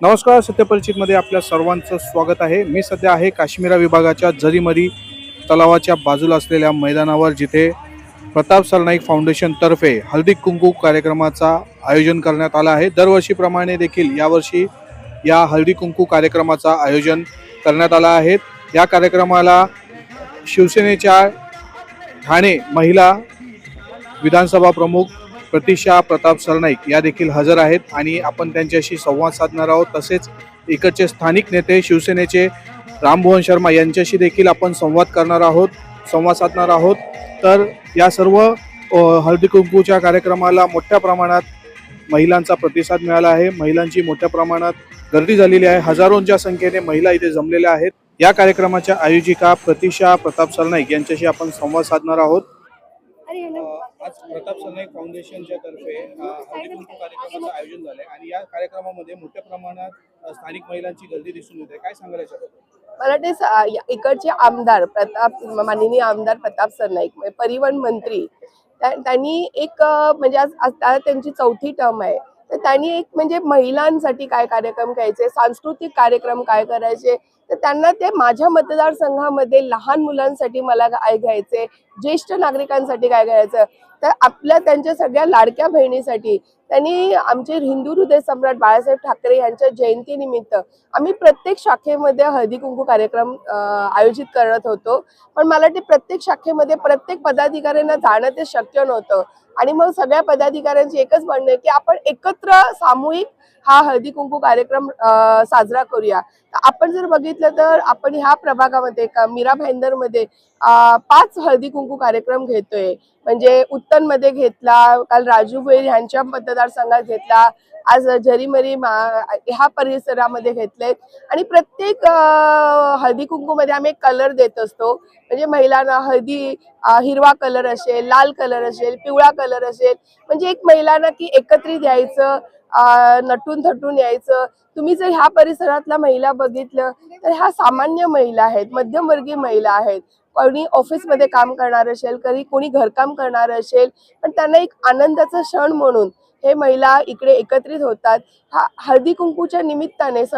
नमस्कार सत्यपरिचितमध्ये आपल्या सर्वांचं स्वागत आहे. मी सध्या आहे काश्मीरा विभागाच्या जरीमरी तलावाच्या बाजूला असलेल्या मैदानावर जिथे प्रताप सरनाईक फाउंडेशनतर्फे हळदी कुंकू कार्यक्रमाचा आयोजन करण्यात आला आहे. दरवर्षीप्रमाणे देखील यावर्षी या हळदी कुंकू कार्यक्रमाचा आयोजन करण्यात आला आहे. या कार्यक्रमाला शिवसेनेच्या ठाणे महिला विधानसभा प्रमुख प्रतिशा प्रताप सरनाईक या देखील हजर आहेत आणि आपण त्यांच्याशी संवाद साधणार आहोत. तसेच इकडचे स्थानिक नेते शिवसेनेचे रामभुवन शर्मा यांच्याशी देखील आपण संवाद करणार आहोत संवाद साधणार आहोत. तर या सर्व हळदी कुंकूच्या कार्यक्रमाला मोठ्या प्रमाणात महिलांचा प्रतिसाद मिळाला आहे. महिलांची मोठ्या प्रमाणात गर्दी झालेली आहे. हजारोंच्या संख्येने महिला इथे जमलेल्या आहेत. या कार्यक्रमाच्या आयोजिका प्रतिशा प्रताप सरनाईक यांच्याशी आपण संवाद साधणार आहोत. आज प्रताप सरनाईक फाउंडेशनच्या तर्फे हळदी कुंकू कार्यक्रमाचं आयोजन झालंय आणि या कार्यक्रमामध्ये मोठ्या प्रमाणात स्थानिक महिलांची गर्दी दिसून येते. काय सांगायला याच्याबद्दल? मला ते सा- या- इकडचे आमदार प्रताप माननीय आमदार प्रताप सरनाईक म्हणजे परिवहन मंत्री त्या- त्यांनी एक म्हणजे आज आज आता त्यांची चौथी टर्म आहे. तर त्यांनी एक म्हणजे महिलांसाठी काय कार्यक्रम घ्यायचे सांस्कृतिक कार्यक्रम काय करायचे तर त्यांना ते माझ्या मतदारसंघामध्ये लहान मुलांसाठी मला काय घ्यायचे ज्येष्ठ नागरिकांसाठी काय घ्यायचं? तर आपल्या त्यांच्या सगळ्या लाडक्या बहिणीसाठी त्यांनी आमचे हिंदू हृदय सम्राट बाळासाहेब ठाकरे यांच्या जयंतीनिमित्त आम्ही प्रत्येक शाखेमध्ये हळदी कुंकू कार्यक्रम आयोजित करत होतो. पण मला वाटते प्रत्येक शाखेमध्ये प्रत्येक पदाधिकाऱ्यांना जाणं ते शक्य नव्हतं. आणि मग सगळ्या पदाधिकाऱ्यांची एकच म्हणणं आहे की आपण एकत्र सामूहिक हा हळदी कुंकू कार्यक्रम साजरा करूया. तर आपण जर बघितलं तर आपण ह्या प्रभागामध्ये का मीरा भाईंदरमध्ये मध्ये पाच हळदी कुंकू कार्यक्रम घेतोय. म्हणजे उत्तनमध्ये घेतला काल राजू भोईर यांच्या मतदारसंघात घेतला आज झरीमरी ह्या परिसरामध्ये घेतलेत. आणि प्रत्येक अं, हळदी कुंकूमध्ये आम्ही एक कलर देत असतो. म्हणजे महिलांना हळदी हिरवा कलर असेल लाल कलर असेल पिवळा कलर असेल. म्हणजे एक महिलांना की एकत्रित द्यायचं नटून थटून यायचं. तुम्ही जर ह्या परिसरातल्या महिला बघितलं तर ह्या सामान्य महिला आहेत मध्यमवर्गीय महिला आहेत. कोणी ऑफिसमध्ये काम करणार असेल कधी कोणी घरकाम करणार असेल पण त्यांना एक आनंदाचा क्षण म्हणून हे महिला इकडे एकत्रित होतात. हा हळदी कुंकूच्या निमित्ताने स-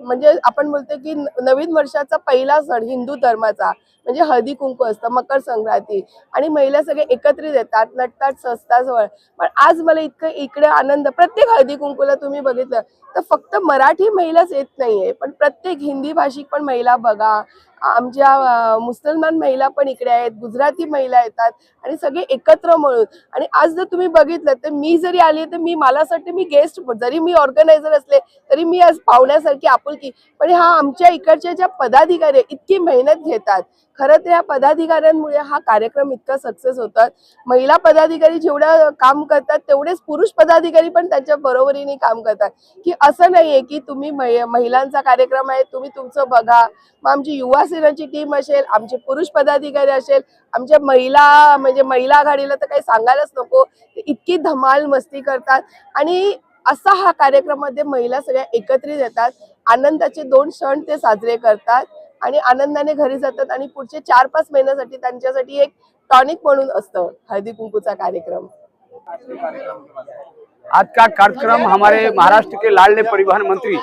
म्हणजे आपण बोलतो की नवीन वर्षाचा पहिला सण हिंदू धर्माचा म्हणजे हळदी कुंकू असतं मकर संक्रांती. आणि महिला सगळे एकत्रित येतात नटतात सजतात जवळ पण आज मला इतकं इकडे आनंद प्रत्येक हळदी कुंकूला तुम्ही बघितलं तर फक्त मराठी महिलाच येत नाहीये. पण प्रत्येक हिंदी भाषिक पण महिला बघा आमच्या मुसलमान महिला पण इकडे आहेत गुजराती महिला येतात आणि सगळे एकत्र मिळून. आणि आज जर तुम्ही बघितलं तर मी जरी आली तर मी मला असं वाटतं मी गेस्ट जरी मी ऑर्गनायझर असले तरी मी आज पाहुण्यासारखी आपुलकी. पण हा आमच्या इकडच्या ज्या पदाधिकारी इतकी मेहनत घेतात. खरं तर या पदाधिकाऱ्यांमुळे हा कार्यक्रम इतका सक्सेस होतात महिला पदाधिकारी जेवढं काम करतात तेवढेच पुरुष पदाधिकारी पण त्यांच्या बरोबरीने काम करतात. की असं नाहीये की तुम्ही महिलांचा कार्यक्रम आहे तुम्ही तुमचं बघा. मग आमची युवा सेनाची टीम असेल आमचे पुरुष पदाधिकारी असेल आमच्या महिला म्हणजे महिला आघाडीला तर काही सांगायलाच नको. इतकी धमाल मस्ती करतात. आणि असा हा कार्यक्रमामध्ये महिला सगळ्या एकत्रित येतात. आनंदाचे दोन सण ते साजरे करतात. आणि आनंदाने घरी जातात आणि पुढचे चार पाच महिन्यासाठी त्यांच्यासाठी एक टॉनिक म्हणून असतं हळदी कुंकूचा कार्यक्रम. आज का कार्यक्रम हमारे महाराष्ट्र के लाडले परिवहन मंत्री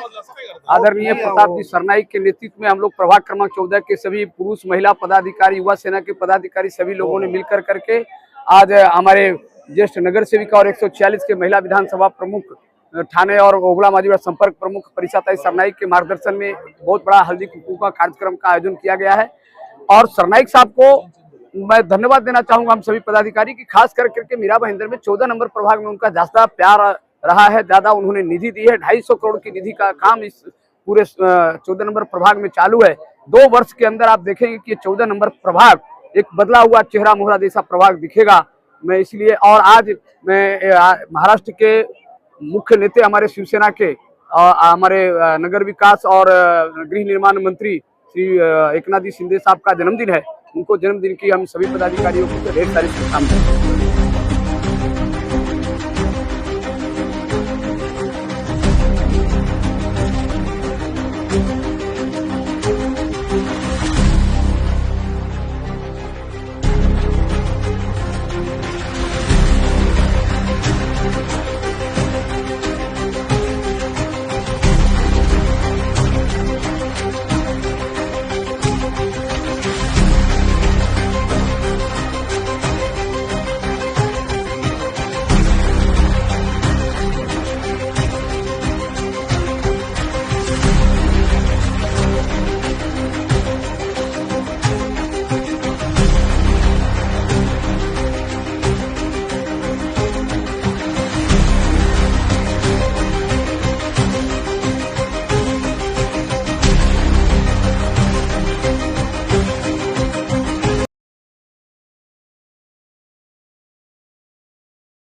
आदरणीय प्रताप जी सरनाईक के नेतृत्व में हम लोग प्रभाग क्रमांक चौदह के सभी पुरुष महिला पदाधिकारी युवा सेना के पदाधिकारी सभी लोगों ने मिलकर करके आज हमारे ज्येष्ठ नगर सेविका और 146 के महिला विधानसभा प्रमुख थाने और ओबला माजीवा संपर्क प्रमुख परिषाताई सरनाईक के मार्गदर्शन में बहुत बड़ा हल्दी कुंकू का कार्यक्रम का आयोजन किया गया है। और सरनाईक साहब को मैं धन्यवाद देना चाहूँगा हम सभी पदाधिकारी की खास कर करके मीरा भाईंदर में चौदह नंबर प्रभाग में उनका ज़्यादा प्यार रहा है। ज़्यादा उन्होंने निधि दी है। ढाई सौ करोड़ की निधि का काम इस पूरे चौदह नंबर प्रभाग में चालू है। दो वर्ष के अंदर आप देखेंगे कि चौदह नंबर प्रभाग, एक बदला हुआ चेहरा मोहरा जैसा प्रभाग दिखेगा। मैं इसलिए, और आज मैं महाराष्ट्र के मुख्य नेते हमारे शिवसेना के हमारे नगर विकास और गृह निर्माण मंत्री श्री एकनाथ जी शिंदे साहब का जन्मदिन है। उनको जन्मदिन की हम सभी पदाधिकारियों को ढेर सारी शुभकामनाएँ।